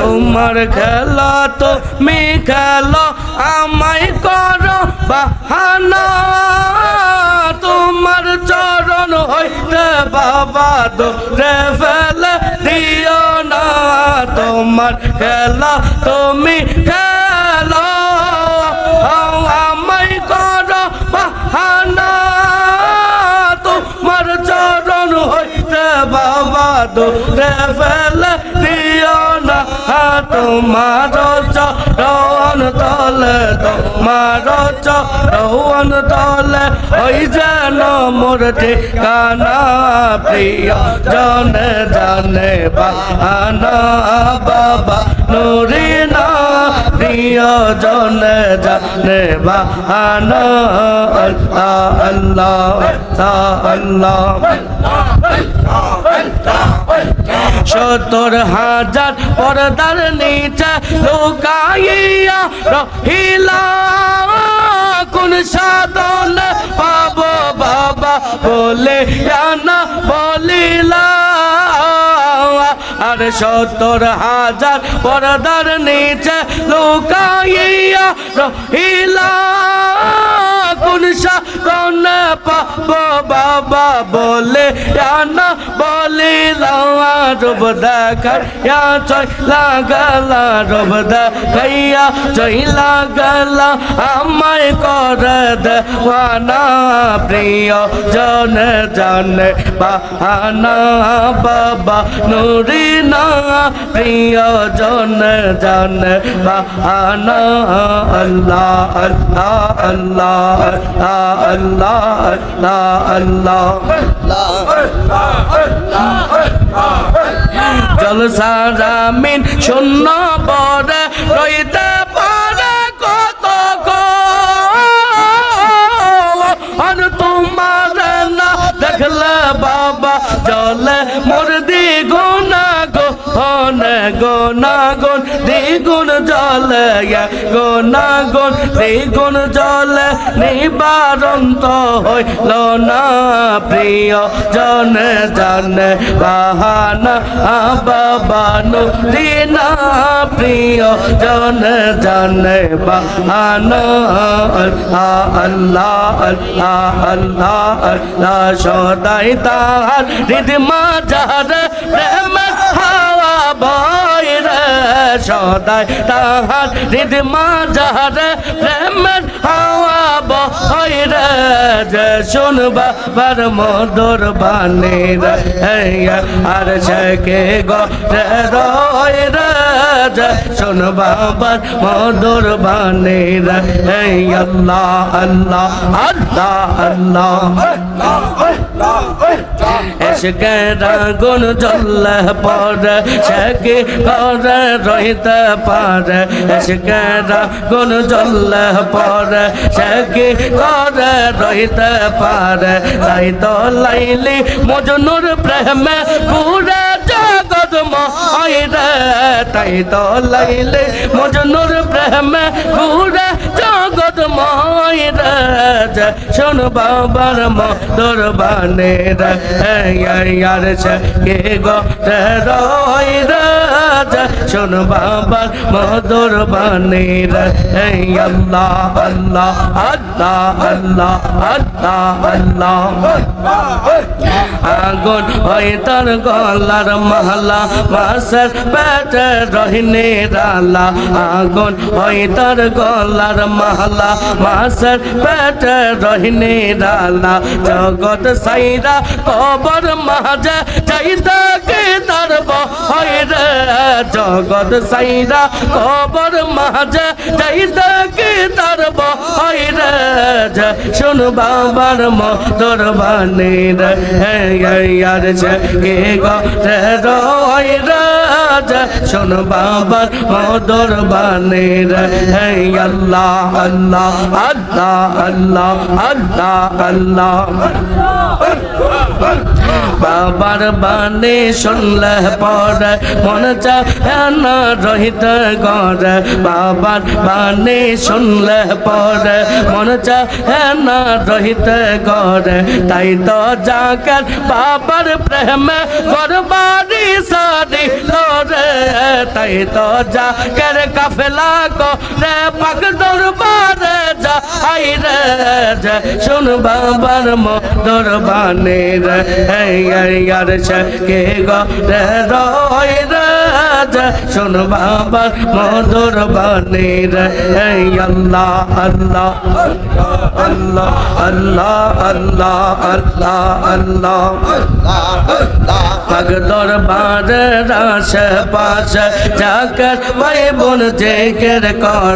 তোমার খেলা তুমি খেলো আমায় করো বাহানা। তোমার চরণ হইতে বাবা দোরে ফেলে দিও না। তোমার খেলা তুমি খেলো, আমায় করো বাহানা। তোমার চরণ হইতে বাবা দোরে ফেলে দিও না তোমার চরণ তলে, তোমার চরণ তলে, ওই যেন মোর ঠিকানা প্রিয় জনে জানে বাহানা বাবা নুরিনা প্রিয় জনে জানে বাহানা আল্লাহ আল্লাহ আল্লাহ। সত্তর হাজার পর্দার নিচে লুকাইয়া রহিলা কোন সাধন পাবো বাবা বলে জানা বলিলা আর সত্তর হাজার পর্দার নিচে লুকাইয়া রহিলা কোন সাধন পাব বাবা বলে জানা বলিলা রব দেখার, ইয়া চই লাগালা, রব দেখাইয়া চই লাগালা আমায় করে দেওয়ানা প্রিয় জন জানে বাহানা বাবা নুরিনা প্রিয় জন জানে বাহানা আল্লাহ আল্লাহ আল্লাহ আল্লাহ আল্লাহ আল্লাহ জলসা জামিন শূন্য পরে রইতে হনে দ্বিগুণ জলে গোনা দ্বিগুণ জলে নিবারণ তো হইল না প্রিয় জনে জানে বাহানা বাবা নুরিনা প্রিয় জনে জানে বাহানা, আল্লাহ আল্লাহ আল্লাহ আল্লাহ, সদাই তাহার হৃদমা যাহার প্রেমের হাওয়া বয় রে সদাই, তাহার হৃদমা যাহার প্রেমের হাওয়া বয় রে যে শুনবা বার মধুর বাণী রে আর সে কে গে রয় যে শুনবা বার মধুর বাণী রে। আল্লাহ আল্লাহ আল্লাহ আল্লাহ। এসকে রাগুন জল্লে পরে সেকে করে রইতে পারে? এসকে রাগুন জল্লে পরে সেকে করে রইতে পারে? তাই তো লাইলি মজনুর প্রেমে পুরে জগৎ ময়রে তাই তো লাইলে মজনুর প্রেমে পুরে জগৎ ময়রে শোন বাবার মধুর বানে রে ইয়ার সে কে গো শোন বাবার মধুর বানে আল্লাহ আল্লাহ আল্লাহ আল্লাহ আল্লাহ আল্লাহ আগুন হয় তার গলার মালা। মাসের পেটে রহিনে রালা। আগুন হয় তার গলার মালা। রহিনে রালা জগৎ সাইরা কবর মাঝে চাইতে কে তার হয় রে? জগৎ সাইরা কবর মাঝে চাইতে কে তার হয় রে? শুন বাবার মধুর বাণী রে। আর সে কে গো রে? রয় রাজ শোন বাবার মধুর বাণী রে। আল্লাহ আল্লাহ আল্লাহ আল্লাহ আল্লাহ আল্লাহ। বাবার বাণী শুনলে পরে মন চাহে না রহিতে গড়ে। বাবার বাণী শুনলে পরে মন চাহে না রহিতে গড়ে। তাই তো জাকের বাবার প্রেমে গরবারি সারি লোরে তাই তো জাকের কাফেলা কো পাক দরবারে শুন বাবার মধুর বাণী রে এই আর সে কে গো রে রয় রে যে শুন বাবার মধুর বাণী রে এই আল্লাহ আল্লাহ আল্লাহ আল্লাহ আল্লাহ আল্লাহ আল্লাহ পাক দরবার রাশ পাশ যাকর ভাই বোন জেকের কর